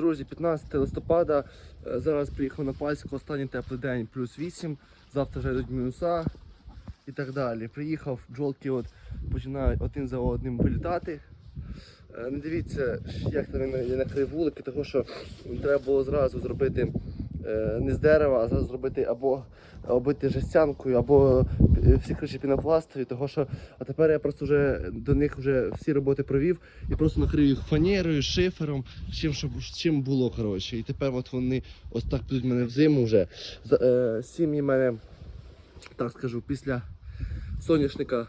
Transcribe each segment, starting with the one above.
Друзі, 15 листопада. Е, Зараз приїхав на Пальську, останній теплий день, плюс 8. Завтра вже йдуть мінуса і так далі. Приїхав, бджолки от починають один за одним вилітати. Е, Не дивіться, як там я накрив вулики, тому що треба було зразу зробити не з дерева, а зразу зробити або оббити жестянкою, або е, всі криші пінопластові, тому що а тепер я просто вже до них вже всі роботи провів і просто накрив їх фанерою, шифером, чим, щоб, чим було. коротше. І тепер от вони ось так підуть мене в зиму вже. Е, сім'ї мене, так скажу, після соняшника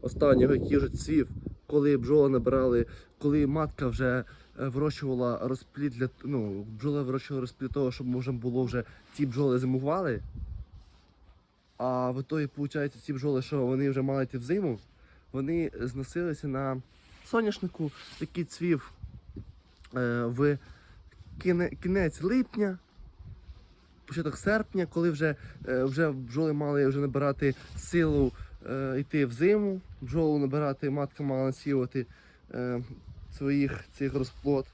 останнього, який вже цвів, коли бджоли набирали, коли матка вже е, вирощувала розплід для ну, бджоли вирощували розплід того, щоб можна було вже ті бджоли зимували. А в ітогі, виходить, ці бджоли, що вони вже мали йти в зиму, вони зносилися на соняшнику, який цвів е, в кіне, кінець липня, початок серпня, коли вже, е, вже бджоли мали вже набирати силу е, йти в зиму, бджолу набирати, матка мала насіювати е, своїх цих розплод.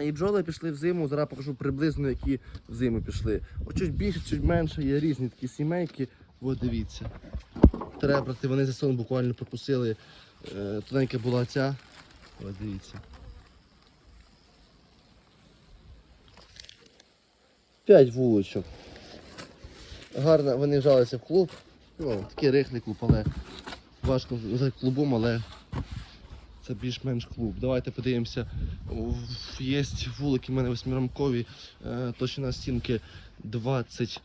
І бджоли пішли в зиму, зараз покажу приблизно, які в зиму пішли. Чуть більше, чуть менше, є різні такі сімейки. От дивіться. Треба брати, вони за сон буквально пропустили. Е, тоненька була ця. От дивіться. П'ять вуличок. Гарно вони вжалися в клуб. Ну, такий рихлий клуб, але важко назвати клубом, але це більш-менш клуб. Давайте подивимося. Є вулики в мене восьмирамкові, е, товщина стінки 20,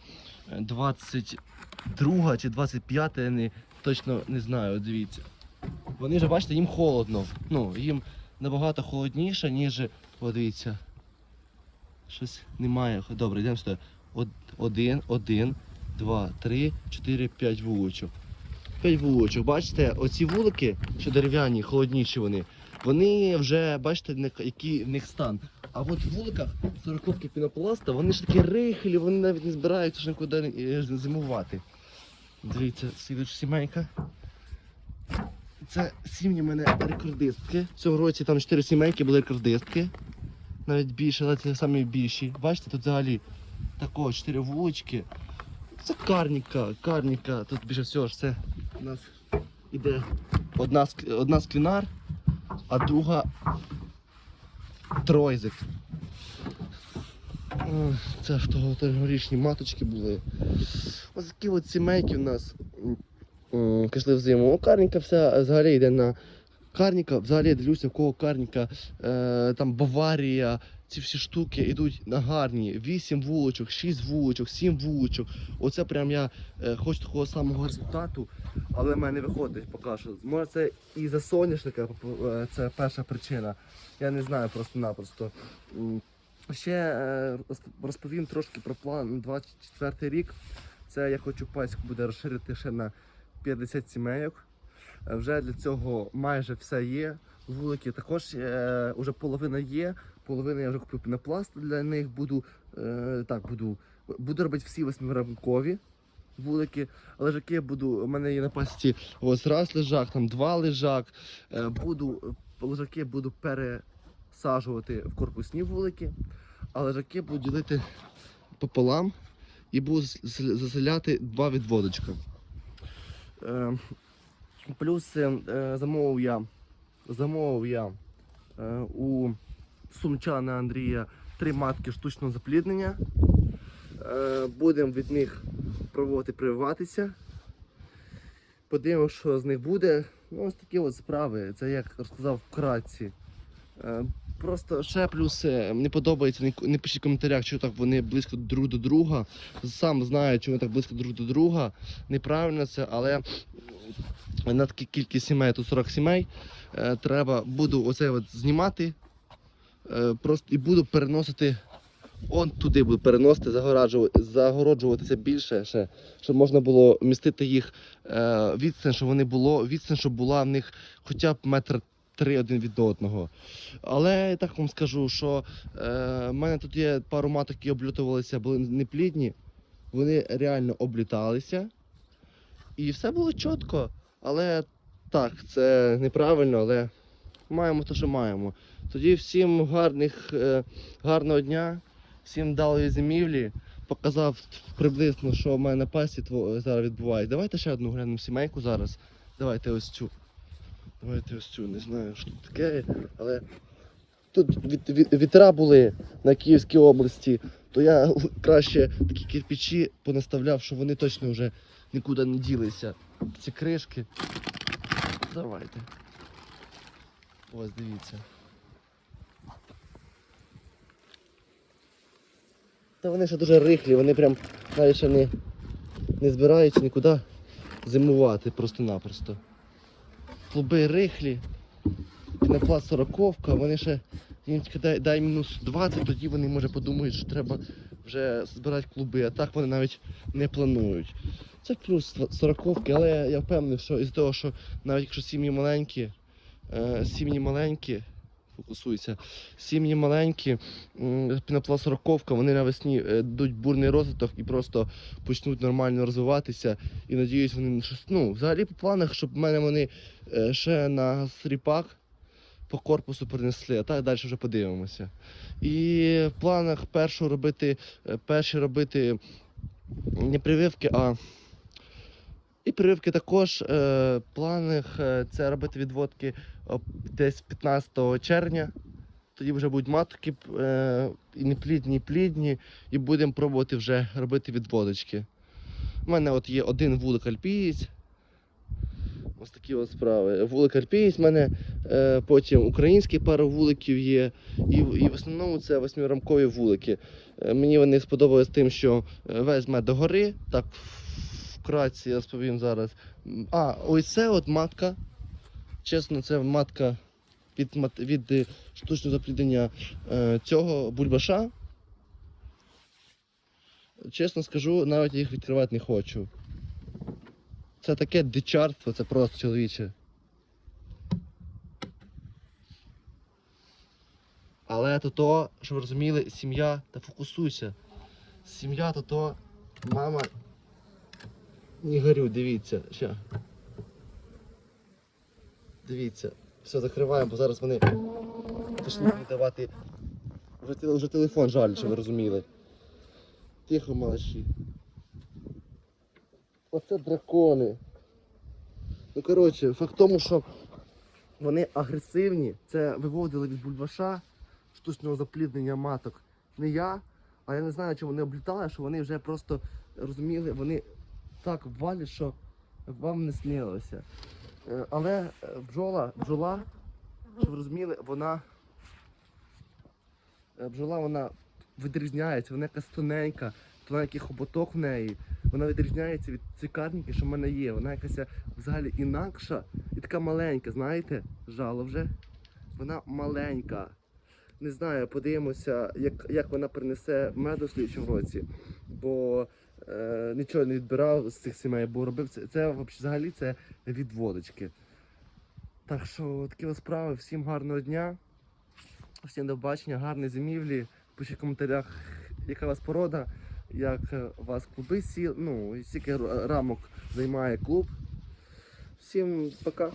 е, 22 чи 25, я не, точно не знаю, дивіться. Вони вже, бачите, їм холодно. Ну, їм набагато холодніше, ніж. Дивіться. Щось немає. Добре, йдемо сюди. Од- Один, один, два, три, чотири, п'ять вуличок. П'ять вуличок. Бачите, оці вулики, що дерев'яні, холодніші вони, вони вже, бачите, який в них стан. А от в вуликах 40 пінопласта, вони ж такі рихлі, вони навіть не збираються ж нікуди е, зимувати. Дивіться, слідуюча сімейка. Це сім'ї в мене рекордистки. В цьому році там 4 сімейки були рекордистки. Навіть більше, але це самі більші. Бачите, тут взагалі такого 4 вулички. Це карніка, карніка. Тут більше всього ж це у нас іде одна, одна склінар, а друга тройзик. Це ж того тогорічні маточки були. Ось такі от сімейки у нас м, пішли в зиму. Вся взагалі йде на карніка. Взагалі дивлюся, в кого карніка, е, там Баварія. Ці всі штуки йдуть на гарні. 8 вулочок, 6 вулочок, 7 вулочок. Оце прям я е, хочу такого самого результату, але в мене не виходить поки що. Може це і за соняшника, е, це перша причина. Я не знаю просто-напросто. Ще е, розповім трошки про план на 24 рік. Це я хочу паську буде розширити ще на 50 сімейок. Е, Вже для цього майже все є. Вулики також е, вже половина є. Половина я вже купив пінопласт для них. Буду е, так, буду, буду робити всі восьмирамкові вулики. Лежаки я буду. У мене є на пасті ось раз лежак, там два лежак. Е, буду лежаки буду пересаджувати в корпусні вулики, а лежаки буду ділити пополам і буду заселяти два відводочка. Е, плюс е, е, замовив я, замовив я е, у сумчана Андрія три матки штучного запліднення. Будемо від них пробувати прививатися. Подивимося, що з них буде. Ну, ось такі от справи. Це як розказав вкратці. Просто ще плюс е, не подобається, не, пишіть в коментарях, що так вони близько друг до друга. Сам знаю, чому так близько друг до друга. Неправильно це, але на таку кількість сімей, тут 40 сімей, е, треба буду оце от знімати. е, Просто і буду переносити. Он туди буду переносити, загороджувати, загороджуватися більше, ще, щоб можна було вмістити їх е, відстань, щоб вони було, відстань, щоб була в них хоча б метр три один від одного. Але я так вам скажу, що е, в мене тут є пару маток, які облютувалися, були неплідні. Вони реально обліталися. І все було чітко. Але так, це неправильно, але маємо те, що маємо. Тоді всім гарних, е, гарного дня, всім далої зимівлі. Показав приблизно, що в мене на пасі зараз відбувається. Давайте ще одну глянемо сімейку зараз. Давайте ось цю. Давайте ось цю, не знаю, що тут таке, але тут вітра були на Київській області, то я краще такі кирпичі понаставляв, що вони точно вже нікуди не ділися. Ці кришки. Давайте. Ось дивіться. Та вони ще дуже рихлі, вони прям навіть ще не, не збираються нікуди зимувати просто-напросто. Клуби рихлі, пінопласт сороковка, вони ще їм дай, дай мінус 20, тоді вони може подумають, що треба вже збирати клуби, а так вони навіть не планують. Це плюс сороковки, але я впевнений, що із того, що навіть якщо сім'ї маленькі, е, сім'ї маленькі, фокусуйся, сім'ї маленькі, м, пінопласт сороковка, вони навесні е, дадуть бурний розвиток і просто почнуть нормально розвиватися. І надіюсь, вони. Ну, взагалі по планах, щоб в мене вони е, ще на сріпак по корпусу принесли, а так далі вже подивимося. І в планах першу робити, е, перші робити не прививки, а і прививки також. В планах це робити відводки десь 15 червня. Тоді вже будуть матки е, і не плідні, і плідні, і будемо пробувати вже робити відводочки. У мене от є один вулик альпієць. Ось такі от справи. Вулик альпієць, в мене е, потім українські пара вуликів є. І, і в основному це восьмирамкові вулики. Е, мені вони сподобались тим, що е, весь мед догори. Так, вкратці я розповім зараз. А, ось це от матка. Чесно, це матка від, від е, штучного запліднення е, цього бульбаша. Чесно скажу, навіть їх відкривати не хочу. Це таке дичарство, це просто чоловіче. Але то то, щоб ви розуміли, сім'я, та фокусуйся. Сім'я то то, мама. Не горю, дивіться. Ща. Дивіться. Все, закриваємо, бо зараз вони мені давати. Вже, вже телефон жаль, щоб ви розуміли. Тихо, малаші. Оце дракони. Ну, коротше, факт в тому, що вони агресивні. Це виводили від бульбаша штучного запліднення маток. Не я, а я не знаю, чи вони облітали, що вони вже просто розуміли, вони так валять, що вам не снилося. Е, Але е, бджола, бджола, щоб ви розуміли, вона. е, Бджола вона відрізняється, вона якась тоненька, тоненький хоботок в неї. Вона відрізняється від цикарники, що в мене є. Вона якась взагалі інакша і така маленька, знаєте? Жало вже. Вона маленька. Не знаю, подивимося, як, як вона принесе меду в слідчому році. Бо е, нічого не відбирав з цих сімей, бо робив це, це взагалі це відводочки. Так що такі ось справи. Всім гарного дня. Всім до побачення, гарної зимівлі. Пишіть в коментарях, яка у вас порода, як у вас клуби сіл, ну, скільки рамок займає клуб. Всім пока.